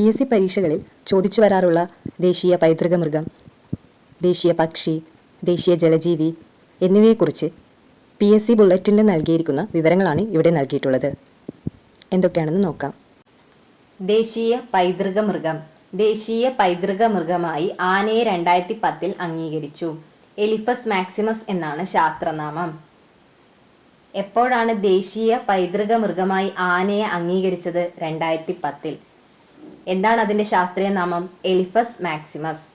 P S C പരീക്ഷകളിൽ ചോദിച്ചു വരാറുള്ള ദേശീയ പൈതൃക മൃഗം ദേശീയ പക്ഷി ദേശീയ ജലജീവി എന്നിവയെക്കുറിച്ച് പി എസ് സി ബുള്ളറ്റിനിൽ നൽകിയിരിക്കുന്ന വിവരങ്ങളാണ് ഇവിടെ നൽകിയിട്ടുള്ളത്. എന്തൊക്കെയാണെന്ന് നോക്കാം. ദേശീയ പൈതൃക മൃഗം ദേശീയ പൈതൃക മൃഗമായി ആനയെ രണ്ടായിരത്തി പത്തിൽ അംഗീകരിച്ചു. എലിഫസ് മാക്സിമസ് എന്നാണ് ശാസ്ത്രനാമം. എപ്പോഴാണ് ദേശീയ പൈതൃക മൃഗമായി ആനയെ അംഗീകരിച്ചത്? രണ്ടായിരത്തി പത്തിൽ എന്താണ് അതിന്റെ ശാസ്ത്രീയ നാമം? എലിഫസ് മാക്സിമസ്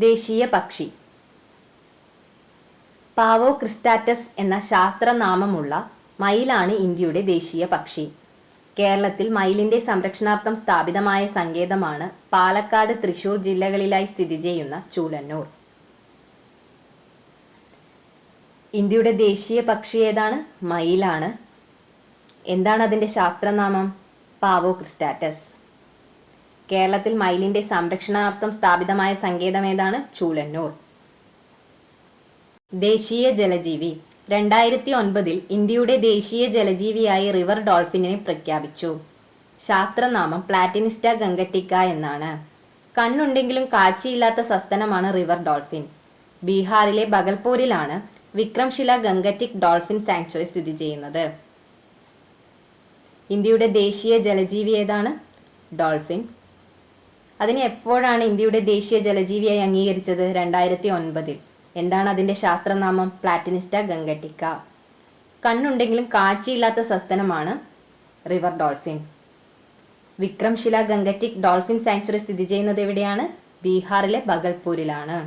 ദേശീയ പക്ഷി. പാവോ ക്രിസ്റ്റാറ്റസ് എന്ന ശാസ്ത്രനാമമുള്ള മയിലാണ് ഇന്ത്യയുടെ ദേശീയ പക്ഷി. കേരളത്തിൽ മയിലിന്റെ സംരക്ഷണാർത്ഥം സ്ഥാപിതമായ സങ്കേതമാണ് പാലക്കാട് തൃശൂർ ജില്ലകളിലായി സ്ഥിതി ചെയ്യുന്ന ചൂലന്നൂർ. ഇന്ത്യയുടെ ദേശീയ പക്ഷി ഏതാണ്? മയിലാണ്. എന്താണ് അതിന്റെ ശാസ്ത്രനാമം? പാവോ ക്രിസ്റ്റാറ്റസ്. കേരളത്തിൽ മയിലിന്റെ സംരക്ഷണാർത്ഥം സ്ഥാപിതമായ സങ്കേതം ഏതാണ്? ചൂലന്നൂർ ദേശീയ ജലജീവി. രണ്ടായിരത്തി ഒൻപതിൽ ഇന്ത്യയുടെ ദേശീയ ജലജീവിയായി റിവർ ഡോൾഫിനെ പ്രഖ്യാപിച്ചു. ശാസ്ത്രനാമം പ്ലാറ്റിനിസ്റ്റ ഗംഗറ്റിക്ക എന്നാണ്. കണ്ണുണ്ടെങ്കിലും കാഴ്ചയില്ലാത്ത സസ്തനമാണ് റിവർ ഡോൾഫിൻ. ബീഹാറിലെ ബഗൽപൂരിലാണ് വിക്രംശില ഗംഗറ്റിക് ഡോൾഫിൻ സാങ്ച്വറി സ്ഥിതി ചെയ്യുന്നത്. ഇന്ത്യയുടെ ദേശീയ ജലജീവി ഏതാണ്? ഡോൾഫിൻ. അതിനെ എപ്പോഴാണ് ഇന്ത്യയുടെ ദേശീയ ജലജീവിയായി അംഗീകരിച്ചത് രണ്ടായിരത്തി ഒൻപതിൽ എന്താണ് അതിന്റെ ശാസ്ത്രനാമം? പ്ലാറ്റിനിസ്റ്റ ഗംഗട്ടിക്ക. കണ്ണുണ്ടെങ്കിലും കാഴ്ചയില്ലാത്ത സസ്തനമാണ് river dolphin. Vikramshila Gangetic dolphin sanctuary സ്ഥിതി ചെയ്യുന്നത് എവിടെയാണ്? ബീഹാറിലെ ബഗൽപൂരിലാണ്.